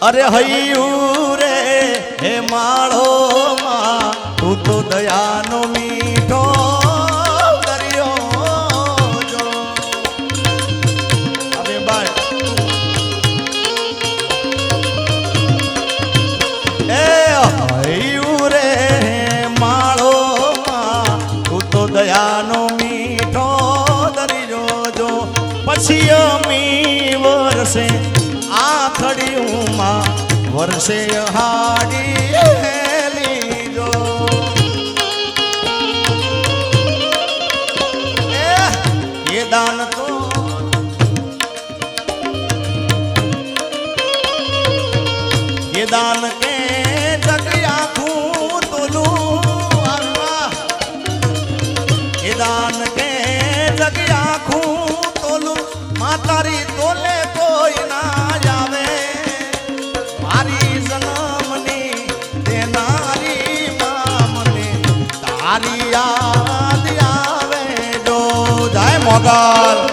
અરે હૈયું રે હે માળો માં તું તો દયાનો મીઠો દરિયો જો અરે બાય. એ હૈયું રે હે માળો માં તું દયાનો મીઠો દરિયો જો પછી અમી વરસે આખડિયુંમાં વર્ષે હાડી દાન તો એ દાન કે જગ આખું તોલું એ દાન કે જગ આખું તોલું માતારી તોલે જાય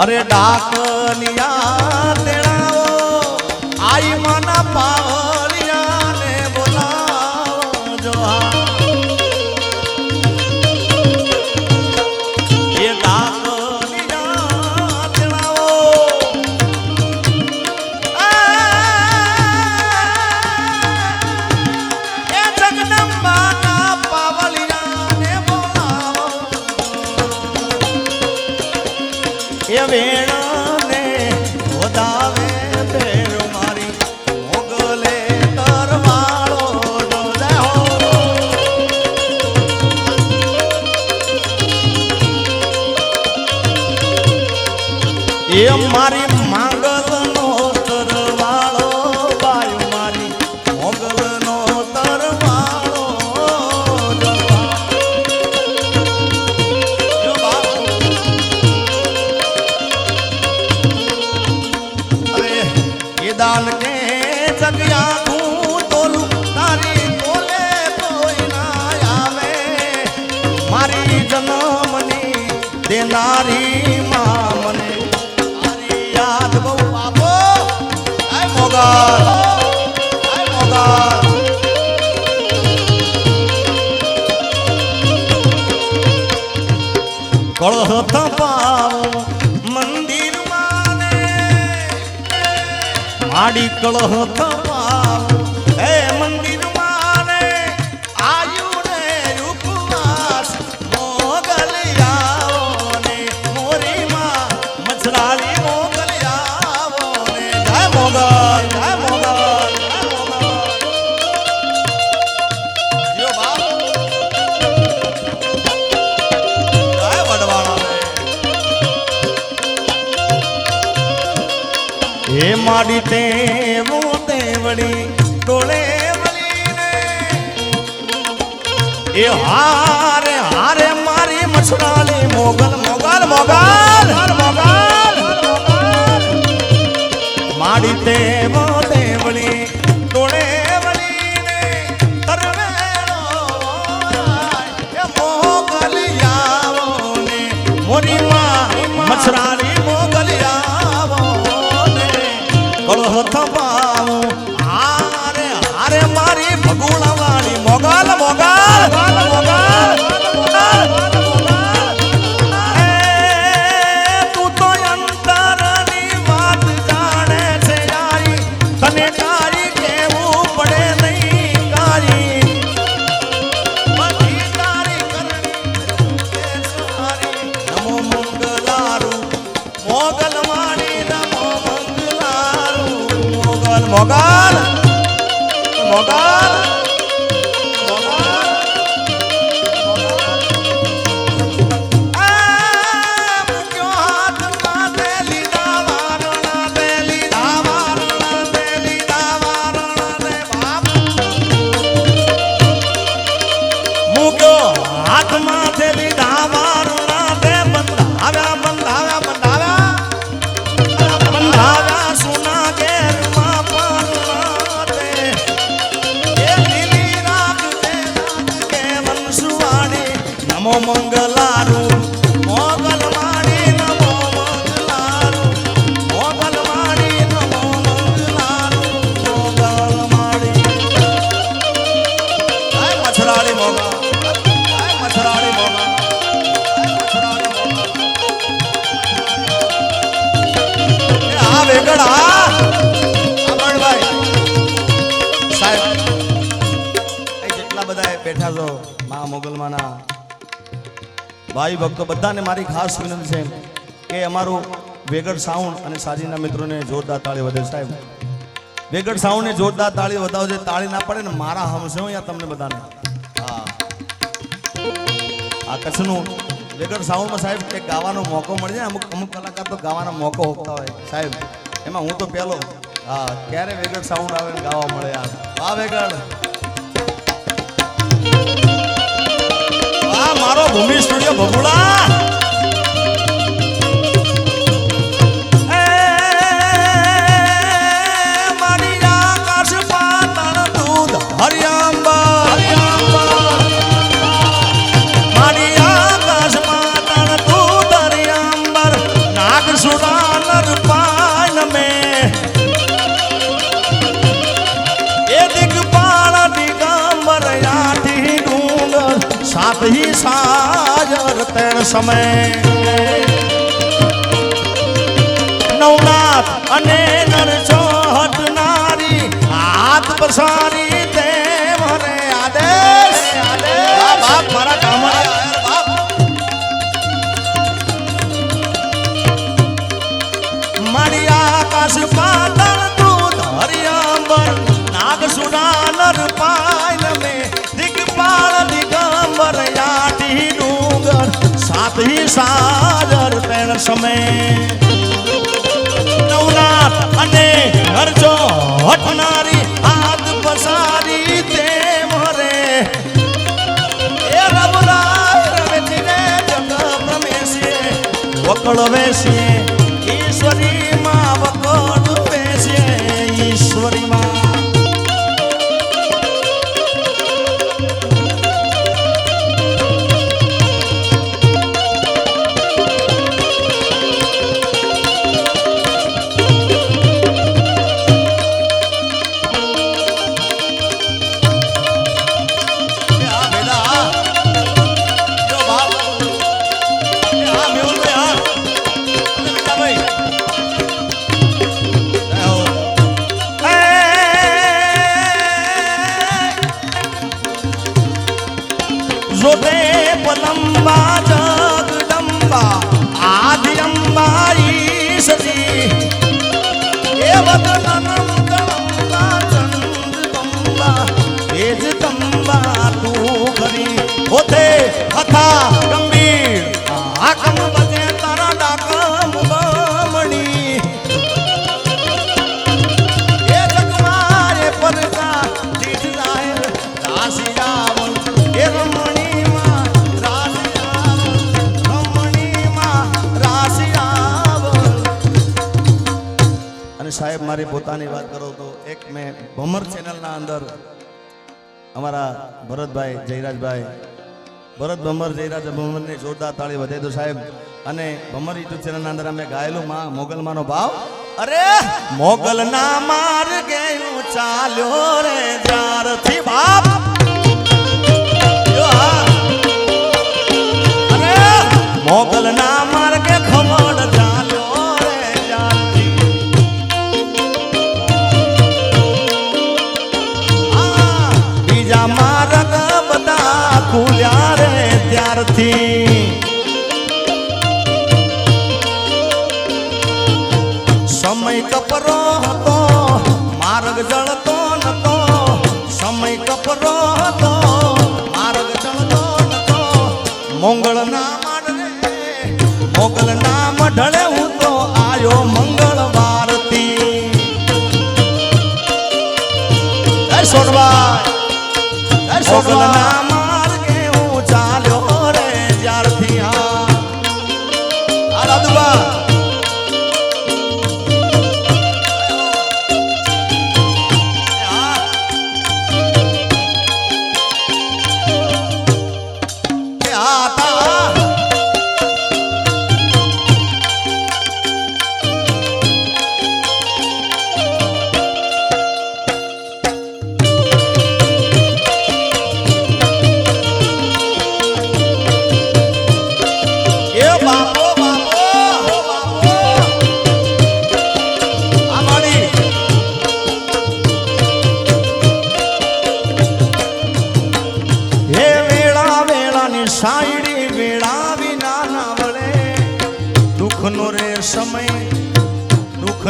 અરે ડાકલિયા એ મારી માંગલનો તરવાળો બાયુ મારી મોગલનો તરવાળો અરે, એ દાન કે જગ્યા તું તોલું, તારી તોલે કોઈ કળહ તપાવો મંદિર માને માડી કળહ તપાવો વળી ડોળે વળીને એ હારે હારે મારી મછરાલી મોગલ મોગલ. મોગલ. છો મા મોગલમાના ભાઈ ભક્તો, બધાને મારી ખાસ વિનંતી છે કે અમારું વેગડ સાઉન્ડ અને સાજીના મિત્રોને જોરદાર તાળી વધે સાહેબ. વેગડ સાઉન્ડને જોરદાર તાળી વધાવજે તાળી ના પડે ને મારા હમશે અહીંયા તમને બધાને. હા. આ કચ્છનું વેગડ સાઉન્ડમાં સાહેબ એક ગાવાનો મોકો મળી જાય, અમુક અમુક કલાકાર તો ગાવાનો મોકો હોતા હોય સાહેબ. એમાં હું તો પહેલો હા, ક્યારે વેગડ સાઉન્ડ આવે ગાવા મળે યાર. વાહ વેગડ. મારો ભૂમિ સ્ટુડિયો ભગુડા હી સાજર તેણ સમય. નવનાથ અને નર ચોહટ નારી હાથ પસારી સાજર તેણ સમય. નવનાથ અને હરજો હટનારી, હાથ પસારી તે મરે એ રબરાય રમેતી રે જગ પ્રમેશીએ, વકળ તેજ તું ખરી હોતે હથા મારી પોતાની વાત કરો તો એક મેં ભમર ચેનલના અંદર અમારા ભરતભાઈ જયરાજભાઈ, ભરત ભમર જયરાજ ભમરની જોરદાર તાળી વધે તો સાહેબ. અને ભમર યુટ્યુબ ચેનલના અંદર અમે ગાયેલું માં મોગલમાનો ભાવ. અરે મોગલના માર ગયું ચાલ્યો રે, જ્યારથી બાપ મોંગળ ના માંડવે મોગલ નામ ઢળે હું તો આયો સોનભાઈ જય સોનલા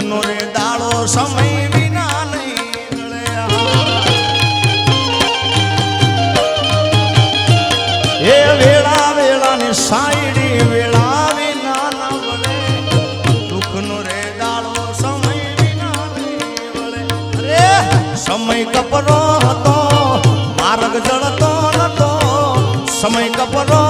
દુઃખનો રે દાળો સમય વિના નહીં એ વેળા વેળાની સાયડી વેળા વિના ના વળે દુઃખનો રે દાળો સમય વિના વળે અરે, સમય કપરો હતો, માર્ગ જળતો નતો. સમય કપરો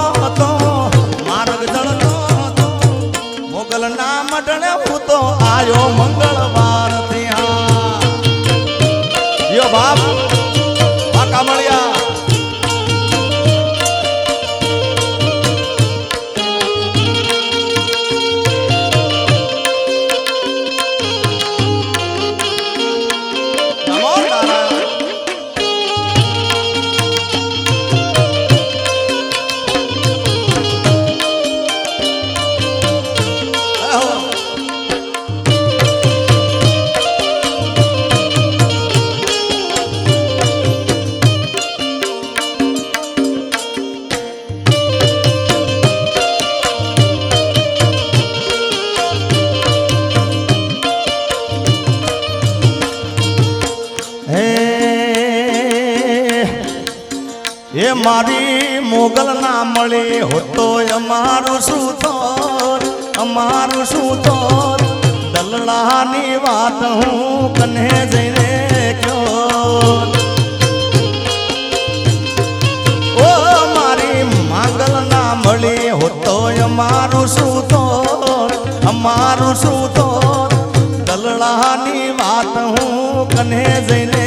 એ મારી મોગલ ના મળી હોતો અમારું શું થોર? અમારું શું થોર? દલડાની વાત હું કને જઈને કયો ઓ મારી માંગલ ના મળી હોતો અમારું શું થોર? અમારું શું થોર? દલડાની વાત હું કને જઈને